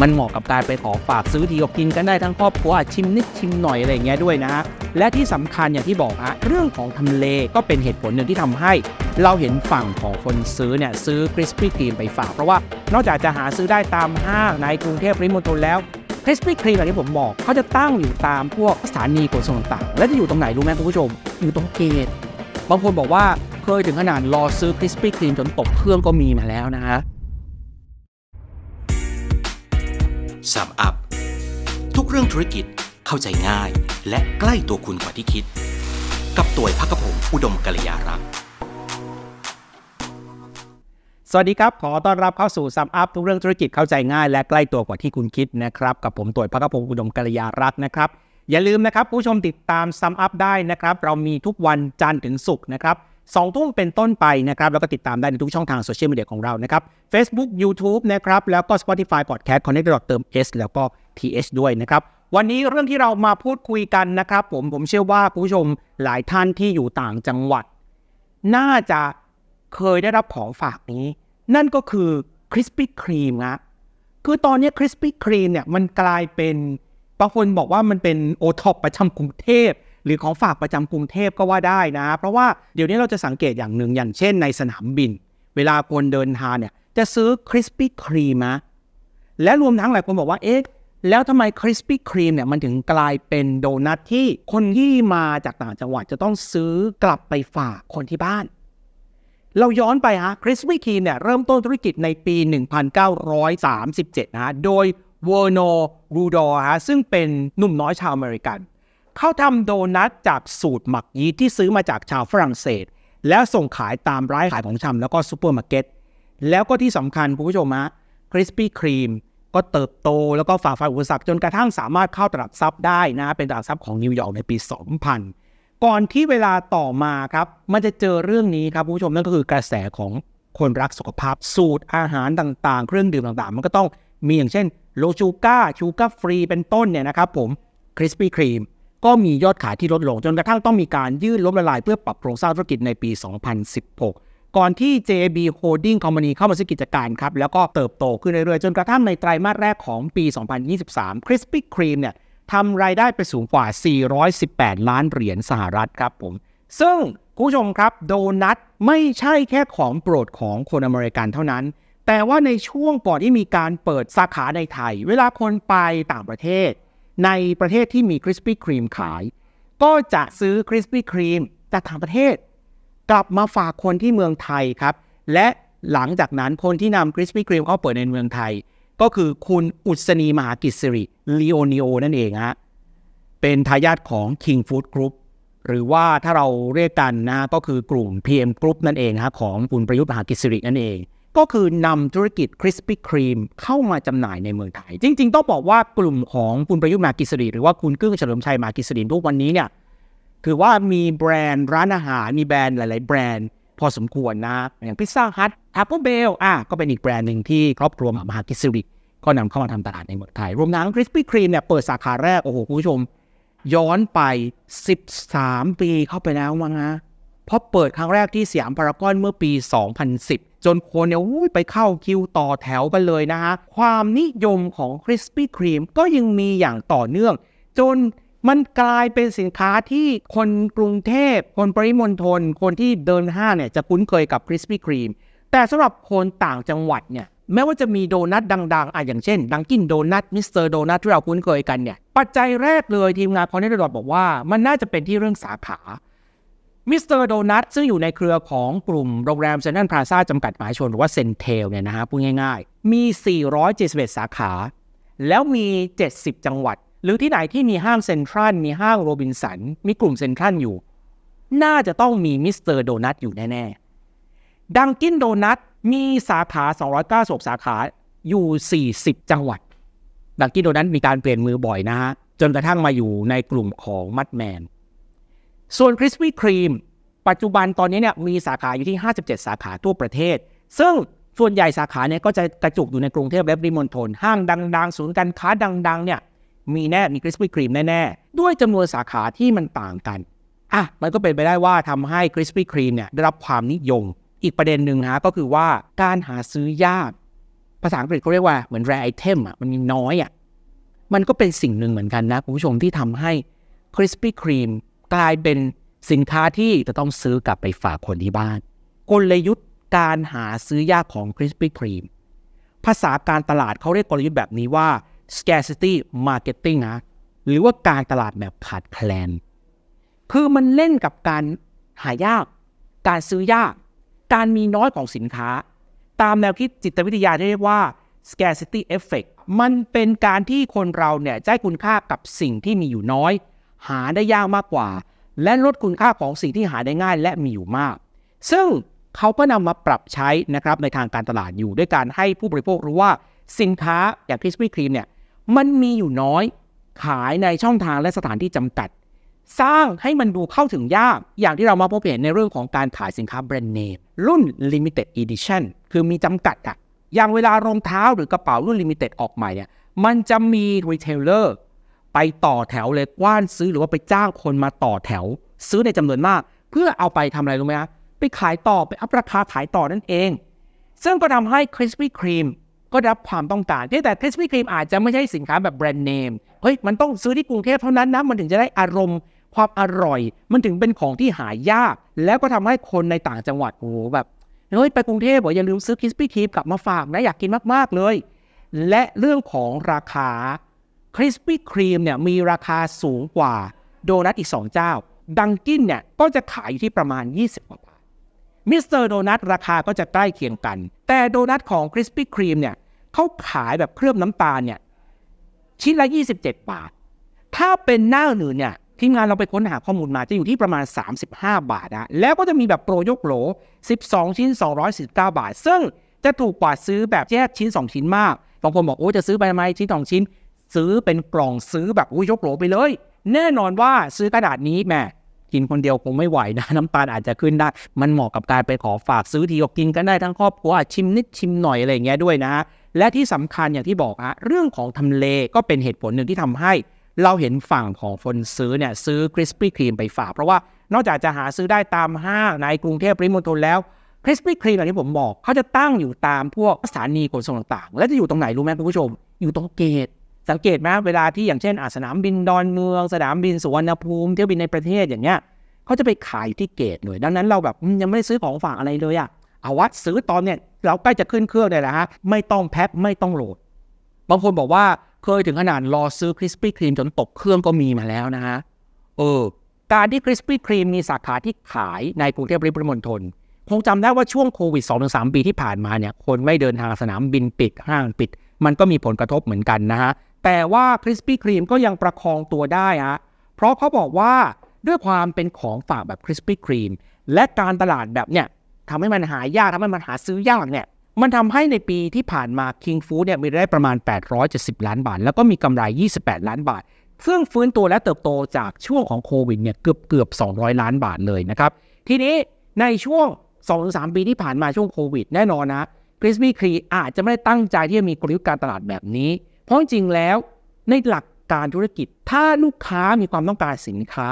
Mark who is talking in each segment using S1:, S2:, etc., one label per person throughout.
S1: มันเหมาะกับการไปขอฝากซื้อทีก็กินกันได้ทั้งครอบครัวชิมนิดชิมหน่อยอะไรอย่างเงี้ยด้วยนะและที่สำคัญอย่างที่บอกฮะเรื่องของทำเลก็เป็นเหตุผลหนึ่งที่ทำให้ เราเห็นฝั่งของคนซื้อเนี่ยซื้อคริสปี้ครีมไปฝากเพราะว่านอกจากจะหาซื้อได้ตามห้างในกรุงเทพปริมณฑลแล้วคริสปี้ครีมอย่างที่ผมบอกเขาจะตั้งอยู่ตามพวกสถานีขนส่งต่างๆ และจะอยู่ตรงไหนรู้ไหมคุณผู้ชม อยู่ตรงเกตบางคนบอกว่าเคยถึงขนาดรอซื้อคริสปี้ครีมจนตกเครื่องก็มีมาแล้วนะฮะ
S2: สัมอัพ ทุกเรื่องธุรกิจเข้าใจง่ายและใกล้ตัวคุณกว่าที่คิด กับตัวพักกระผมอุดมกัลยารักษ์
S1: สวัสดีครับ ขอต้อนรับเข้าสู่ซัมอัพทุกเรื่องธุรกิจเข้าใจง่ายและใกล้ตัวกว่าที่คุณคิดนะครับ กับผมตัวพักกระพอุดมกัลยารักษ์นะครับ อย่าลืมนะครับ ผู้ชมติดตามซัมอัพได้นะครับ เรามีทุกวันจันทร์ถึงศุกร์นะครับ สองทุ่มเป็นต้นไปนะครับแล้วก็ติดตามได้ในทุกช่องทางโซเชียลมีเดียของเรานะครับ Facebook YouTube นะครับแล้วก็ Spotify Podcast Connect เติม S แล้วก็ TH ด้วยนะครับวันนี้เรื่องที่เรามาพูดคุยกันนะครับ ผมผมเชื่อว่าผู้ชมหลายท่านที่อยู่ต่างจังหวัด น่าจะเคยได้รับของฝากนี้ นั่นก็คือคริสปี้ครีมนะคือตอนนี้คริสปี้ครีมเนี่ยมันกลายเป็นบางคนบอกว่ามันเป็นโอท็อปประจำกรุงเทพ หรือของฝากประจำกรุงเทพก็ว่าได้นะ เพราะว่าเดี๋ยวนี้เราจะสังเกตอย่างหนึ่งอย่างเช่นในสนามบิน เวลาคนเดินทางเนี่ยจะซื้อคริสปี้ครีมนะและรวมทั้งหลายคนบอกว่าเอ๊ะแล้วทำไมคริสปี้ครีมเนี่ยมันถึงกลายเป็นโดนัทที่คนที่มาจากต่างจังหวัดจะต้องซื้อกลับไปฝากคนที่บ้าน เราย้อนไปฮะคริสปี้ครีมเนี่ยเริ่มต้นธุรกิจในปี 1937 นะฮะ โดยเวอร์โนรูดอร์ฮะซึ่งเป็นหนุ่มน้อยชาวอเมริกัน เขาทำโดนัทจากสูตรหมักยีสต์ที่ซื้อมาจากชาวฝรั่งเศส แล้วส่งขายตามร้านขายของชำแล้วก็ซูเปอร์มาร์เก็ตแล้วก็ที่สำคัญคุณผู้ชมฮะคริสปี้ครีมก็เติบโตแล้วก็ฝ่าฟันอุปสรรคจนกระทั่งสามารถเข้าตลาดซับได้นะเป็นตลาดซับของนิวยอร์กในปี 2000 ก่อนที่เวลาต่อมาครับ มันจะเจอเรื่องนี้ครับผู้ชมนั่นก็คือกระแสของคนรักสุขภาพสูตรอาหารต่างๆ เครื่องดื่มต่างๆ มันก็ต้องมีอย่างเช่นโลชูก้าชูก้าฟรีเป็นต้นเนี่ยนะครับผมคริสปี้ครีม ก็มียอดขายที่ลดลง จนกระทั่งต้องมีการยื่นล้มละลายเพื่อปรับโครงสร้างธุรกิจในปี 2016 ก่อนที่ JB Holding Company เข้ามาซื้อกิจการครับ แล้วก็เติบโตขึ้นเรื่อยๆ จนกระทั่งในไตรมาสแรกของปี 2023 Krispy Kreme เนี่ยทำรายได้ไปสูงกว่า 418 ล้านเหรียญสหรัฐครับผม ซึ่งคุณผู้ชมครับโดนัทไม่ใช่แค่ของโปรดของคนอเมริกันเท่านั้น แต่ว่าในช่วงก่อนที่มีการเปิดสาขาในไทย เวลาคนไปต่างประเทศ ในประเทศที่มีคริสปี้ครีมขาย ก็จะซื้อคริสปี้ครีมจากต่างประเทศ กลับมาฝากคนที่เมืองไทยครับ และหลังจากนั้นคนที่นำคริสปี้ครีมเข้าเปิดในเมืองไทย ก็คือคุณอุศนีมหากิจสิริลีโอนิโอนั่นเองฮะเป็นทายาทของ King Food Group หรือว่าถ้าเราเรียกกันนะก็คือกลุ่ม PM Group นั่นเองฮะของคุณประยุทธ์มหากิจสิรินั่นเอง ก็คือนำธุรกิจคริสปี้ครีมเข้ามาจำหน่ายในเมืองไทย จริง ๆ ต้องบอกว่ากลุ่มของคุณประยุทธ์มากิสริหรือว่าคุณกึ้งเฉลิมชัยมากิสริทุกวันนี้เนี่ยคือว่ามีแบรนด์ร้านอาหารมีแบรนด์หลาย ๆ แบรนด์ พอสมควรนะ อย่างพิซซ่าฮัทแอปเปิลเบลอะก็เป็นอีกแบรนด์หนึ่งที่ครอบครัวมหากิสริก็นำเข้ามาทำตลาดในเมืองไทย รวมทั้งคริสปี้ครีมเนี่ยเปิดสาขาแรกโอ้โหคุณผู้ชม ย้อนไป 13 ปีเข้าไปแล้วมั้งนะเพราะเปิดครั้งแรกที่สยามพารากอนเมื่อปี 2010 จนคนเนี่ยอุ้ยไปเข้าคิวต่อแถวกันเลยนะฮะ ความนิยมของคริสปี้ครีมก็ยังมีอย่างต่อเนื่อง จนมันกลายเป็นสินค้าที่คนกรุงเทพ คนปริมณฑลคนที่เดินห้างเนี่ยจะคุ้นเคยกับคริสปี้ครีมแต่สำหรับคนต่างจังหวัดเนี่ยแม้ว่าจะมีโดนัทดังๆอะอย่างเช่นดังกินโดนัทมิสเตอร์โดนัทที่เราคุ้นเคยกันเนี่ย ปัจจัยแรกเลยทีมงานคอนเนตดอทบอกว่า มันน่าจะเป็นที่เรื่องสาขา มิสเตอร์โดนัทซึ่งอยู่ในเครือของกลุ่มโรงแรมเซนทรัลพลาซาจำกัดมหาชนหรือว่าเซนเทลเนี่ยนะฮะพูดง่ายๆ มี 471 สาขา แล้วมี 70 จังหวัด หรือที่ไหนที่มีห้างเซ็นทรัลมีห้างโรบินสัน มีกลุ่มเซ็นทรัลอยู่ น่าจะต้องมีมิสเตอร์โดนัทอยู่แน่ๆ ดังกินโดนัทมีสาขา 296 สาขาอยู่ 40 จังหวัด ดังกินโดนัทมีการเปลี่ยนมือบ่อยนะฮะจนกระทั่งมาอยู่ในกลุ่มของมัดแมน ส่วนคริสปี้ครีมปัจจุบันตอนนี้เนี่ยมีสาขาอยู่ที่ 57 สาขาทั่วประเทศ ซึ่งส่วนใหญ่สาขาเนี่ยก็จะกระจุกอยู่ในกรุงเทพและปริมณฑลห้างดัง ๆ ศูนย์การค้าดัง ๆ เนี่ยมีแน่มีคริสปี้ครีมแน่ ๆ ด้วยจำนวนสาขาที่มันต่างกันอะมันก็เป็นไปได้ว่าทำให้คริสปี้ครีมเนี่ยได้รับความนิยม อีกประเด็นหนึ่งฮะก็คือว่าการหาซื้อยากภาษาอังกฤษเขาเรียกว่าเหมือน rare item อะมันมีน้อยอะมันก็เป็นสิ่งหนึ่งเหมือนกันนะคุณผู้ชมที่ทำให้ Krispy Kreme กลายเป็นสินค้าที่จะต้องซื้อกลับไปฝากคนที่บ้าน กลยุทธ์การหาซื้อยากของ Krispy Kreme ภาษาการตลาดเขาเรียกกลยุทธ์แบบนี้ว่า scarcity marketing นะหรือว่าการตลาดแบบขาดแคลน คือมันเล่นกับการหายาก การซื้อยาก การมีน้อยของสินค้า ตามแนวคิดจิตวิทยาที่เรียกว่า scarcity effect มันเป็นการที่คนเราเนี่ยจะให้คุณค่ากับสิ่งที่มีอยู่น้อย หาได้ยากมากกว่า และลดคุณค่าของสิ่งที่หาได้ง่ายและมีอยู่มาก ซึ่งเขาก็นำมาปรับใช้นะครับในทางการตลาดอยู่ด้วยการให้ผู้บริโภครู้ว่าสินค้าอย่าง Krispy Kreme เนี่ยมันมีอยู่น้อยขายในช่องทางและสถานที่จำกัด สร้างให้มันดูเข้าถึงยากอย่างที่เรามาพบเห็นในเรื่องของการขายสินค้าแบรนด์เนมรุ่น limited edition คือมีจำกัดอะอย่างเวลารองเท้าหรือกระเป๋ารุ่น limited ออกใหม่เนี่ยมันจะมี retailer ไปต่อแถวเลยกว้านซื้อหรือว่าไปจ้างคนมาต่อแถว ซื้อในจำนวนมาก เพื่อเอาไปทำอะไรรู้ไหมครับไปขายต่อไปอัพราคาขายต่อนั่นเอง ซึ่งก็ทำให้ Krispy Kreme ก็ได้รับความต้องการแต่ Krispy Kreme อาจจะไม่ใช่สินค้าแบบแบรนด์เนมเฮ้ยมันต้องซื้อที่กรุงเทพเท่านั้นนะมันถึงจะได้อารมณ์ความอร่อย มันถึงเป็นของที่หายาก แล้วก็ทำให้คนในต่างจังหวัดโอ้โหแบบเฮ้ยไปกรุงเทพบอกอย่าลืมซื้อ Krispy Kreme กลับมาฝากนะอยากกินมากๆเลย และเรื่องของราคา Krispy Kreme เนี่ยมีราคาสูงกว่าโดนัทอีก 2 เจ้า ดังกินเนี่ยก็จะขายอยู่ที่ประมาณ 20กว่าบาทมิสเตอร์โดนัทราคาก็จะใกล้เคียงกัน แต่โดนัทของ Krispy Kreme เนี่ยเขาขายแบบเคลือบน้ำตาลเนี่ยชิ้นละ 27 บาท ถ้าเป็นหน้าอื่นเนี่ยทีมงานเราไปค้นหาข้อมูลมาจะอยู่ที่ประมาณ 35 บาทนะแล้วก็จะมีแบบโปรยกโหล 12 ชิ้น219บาท ซึ่งจะถูกกว่าซื้อแบบแยกชิ้น 2 ชิ้นมากบางคนบอกโอ้จะซื้อไปทำไมชิ้น 2 ชิ้น ซื้อเป็นกล่องซื้อแบบอุ้ยยกโหลไปเลย แน่นอนว่าซื้อกระดาษนี้แม่กินคนเดียวคงไม่ไหวนะน้ำตาลอาจจะขึ้นได้ มันเหมาะกับการไปขอฝากซื้อทีก็กินกันได้ทั้งครอบครัวชิมนิดชิมหน่อยอะไรอย่างเงี้ยด้วยนะ และที่สำคัญอย่างที่บอกอะเรื่องของทำเลก็เป็นเหตุผลหนึ่งที่ทำให้ เราเห็นฝั่งของคนซื้อเนี่ยซื้อ Krispy Kreme ไปฝากเพราะว่านอกจากจะหาซื้อได้ตามห้างในกรุงเทพปริมณฑลแล้ว Krispy Kreme อย่างที่ผมบอกเขาจะตั้งอยู่ตามพวกสถานีขนส่งต่างๆ และจะอยู่ตรงไหนรู้ไหมคุณผู้ชม อยู่ตรงเกต สังเกตไหมเวลาที่อย่างเช่นอะสนามบินดอนเมือง สนามบินสุวรรณภูมิเที่ยวบินในประเทศอย่างเงี้ยเขาจะไปขายที่เกตเลยดังนั้นเราแบบยังไม่ได้ซื้อของฝากอะไรเลยอะเอาวัดซื้อตอนเนี้ยเราใกล้จะขึ้นเครื่องเลยนะฮะไม่ต้องแพ็คไม่ต้องโหลด บางคนบอกว่าเคยถึงขนาดรอซื้อ Krispy Kreme จนตกเครื่องก็มีมาแล้วนะฮะเออการที่ Krispy Kreme มีสาขาที่ขายในกรุงเทพปริมณฑลคงจำได้ว่าช่วงโควิด 2-3 ปีที่ผ่านมาเนี่ยคนไม่เดินทางสนามบินปิดห้างปิด มันก็มีผลกระทบเหมือนกันนะฮะ แต่ว่า Krispy Kreme ก็ยังประคองตัวได้ฮะเพราะเขาบอกว่าด้วยความเป็นของฝากแบบ Krispy Kreme และการตลาดแบบเนี่ยทำให้มันหายากทำให้มันหาซื้อยากเนี่ยมันทำให้ในปีที่ผ่านมา King Food เนี่ยมีรายได้ประมาณ 870 ล้านบาท แล้วก็มีกำไร 28 ล้านบาท ซึ่งฟื้นตัวและเติบโตจากช่วงของโควิดเนี่ยเกือบเกือบ 200 ล้านบาทเลยนะครับ ทีนี้ในช่วง 2-3 ปีที่ผ่านมาช่วงโควิดแน่นอนนะคริสปี้ครีอาจจะไม่ได้ตั้งใจที่จะมีกลยุทธ์การตลาดแบบนี้ เพราะจริงแล้วในหลักการธุรกิจ ถ้าลูกค้ามีความต้องการสินค้า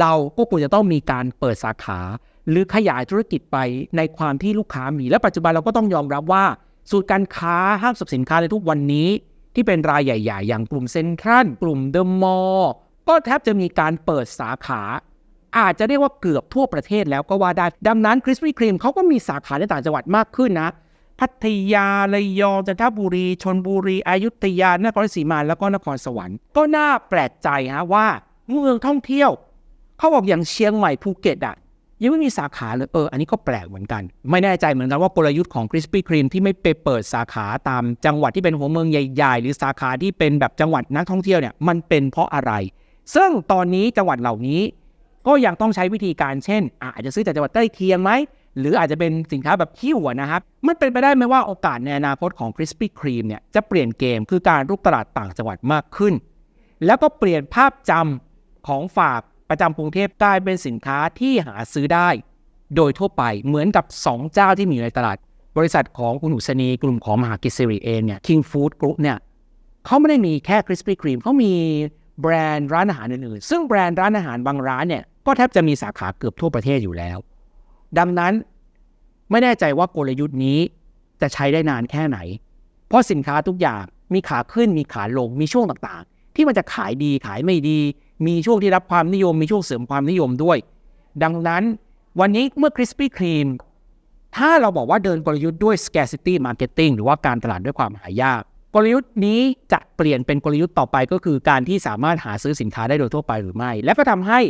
S1: เราก็ควรจะต้องมีการเปิดสาขา หรือขยายธุรกิจไปในความที่ลูกค้ามี และปัจจุบันเราก็ต้องยอมรับว่าสูตรการค้าห้างสรรพสินค้าในทุกวันนี้ ที่เป็นรายใหญ่ ๆ อย่างกลุ่มเซ็นทรัลกลุ่มเดอะมอลล์ก็แทบจะมีการเปิดสาขา อาจจะเรียกว่าเกือบทั่วประเทศแล้วก็ว่าได้ดังนั้นคริสปี้ครีมเขาก็มีสาขาในต่างจังหวัดมากขึ้นนะ พัทยาระยองจันทบุรีชนบุรีอยุธยานครศรีมาแล้วก็นครสวรรค์ ก็น่าแปลกใจฮะว่าเมืองท่องเที่ยว เขาบอกอย่างเชียงใหม่ภูเก็ตอะยังไม่มีสาขาเลยเอออันนี้ก็แปลกเหมือนกัน ไม่แน่ใจเหมือนกันว่ากลยุทธ์ของ Krispy Kreme ที่ไม่ไปเปิดสาขาตามจังหวัดที่เป็นหัวเมืองใหญ่ๆ หรือสาขาที่เป็นแบบจังหวัดนักท่องเที่ยวเนี่ยมันเป็นเพราะอะไร ซึ่งตอนนี้จังหวัดเหล่านี้ ก็ยังต้องใช้วิธีการเช่นอะอาจจะซื้อจากจังหวัดใกล้เคียงไหม หรืออาจจะเป็นสินค้าแบบคิวอะนะครับ มันเป็นไปได้ไหมว่าโอกาสในอนาคตของ Krispy Kreme เนี่ยจะเปลี่ยนเกมคือการรุกตลาดต่างจังหวัดมากขึ้น แล้วก็เปลี่ยนภาพจำของฝากประจำกรุงเทพกลายเป็นสินค้าที่หาซื้อได้ โดยทั่วไปเหมือนกับ 2 เจ้าที่มีอยู่ในตลาด บริษัทของคุณหุสนีกลุ่มของมหากิจสิริเองเนี่ย King Food Group เนี่ยเขาไม่ได้มีแค่ Krispy Kreme เขามีแบรนด์ร้านอาหารอื่นๆซึ่งแบรนด์ร้านอาหารบางร้านเนี่ยก็แทบจะมีสาขาเกือบทั่วประเทศอยู่แล้ว ดังนั้นไม่แน่ใจว่ากลยุทธ์นี้จะใช้ได้นานแค่ไหน เพราะสินค้าทุกอย่างมีขาขึ้นมีขาลงมีช่วงต่างๆ ที่มันจะขายดีขายไม่ดี มีช่วงที่รับความนิยม มีช่วงเสริมความนิยมด้วย ดังนั้นวันนี้เมื่อ Krispy Kreme ถ้าเราบอกว่าเดินกลยุทธ์ด้วย scarcity marketing หรือว่าการตลาดด้วยความหายาก กลยุทธ์นี้จะเปลี่ยนเป็นกลยุทธ์ต่อไปก็คือการที่สามารถหาซื้อสินค้าได้โดยทั่วไปหรือไม่ และก็ทำให้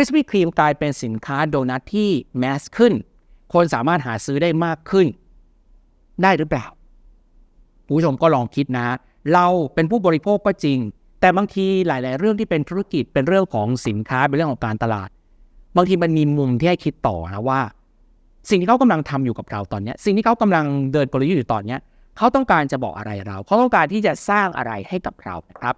S1: Krispy Kreme กลายเป็นสินค้าโดนัทที่แมสขึ้น คนสามารถหาซื้อได้มากขึ้น ได้หรือเปล่าผู้ชมก็ลองคิดนะ เราเป็นผู้บริโภคก็จริง แต่บางทีหลาย ๆ เรื่องที่เป็นธุรกิจเป็นเรื่องของสินค้าเป็นเรื่องของการตลาด บางทีมันมีมุมที่ให้คิดต่อนะว่า สิ่งที่เขากำลังทำอยู่กับเราตอนนี้สิ่งที่เขากำลังเดินกลยุทธ์อยู่ตอนนี้เขาต้องการจะบอกอะไรเราเขาต้องการที่จะสร้างอะไรให้กับเรานะครับ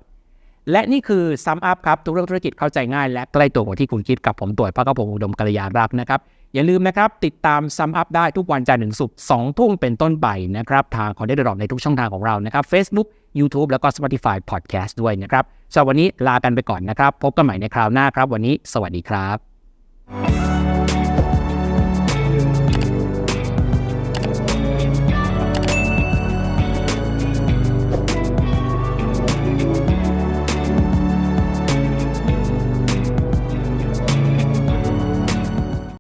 S1: และนี่คือซัมอัพครับทุกเรื่องธุรกิจเข้าใจง่าย และใกล้ตัวกว่าที่คุณคิดกับผมต่วยพระกระผมอุดมกัลยารักนะครับ อย่าลืมนะครับ ติดตามซัมอัพได้ทุกวันจันทร์ถึงศุกร์สองทุ่มเป็นต้นไปนะครับ ทางคอนเทนต์ดอในทุกช่องทางของเรานะครับ Facebook YouTube แล้วก็ Spotify Podcast ด้วยนะครับสำหรับวันนี้ลากันไปก่อนนะครับ พบกันใหม่ในคราวหน้าครับ วันนี้ สวัสดีครับ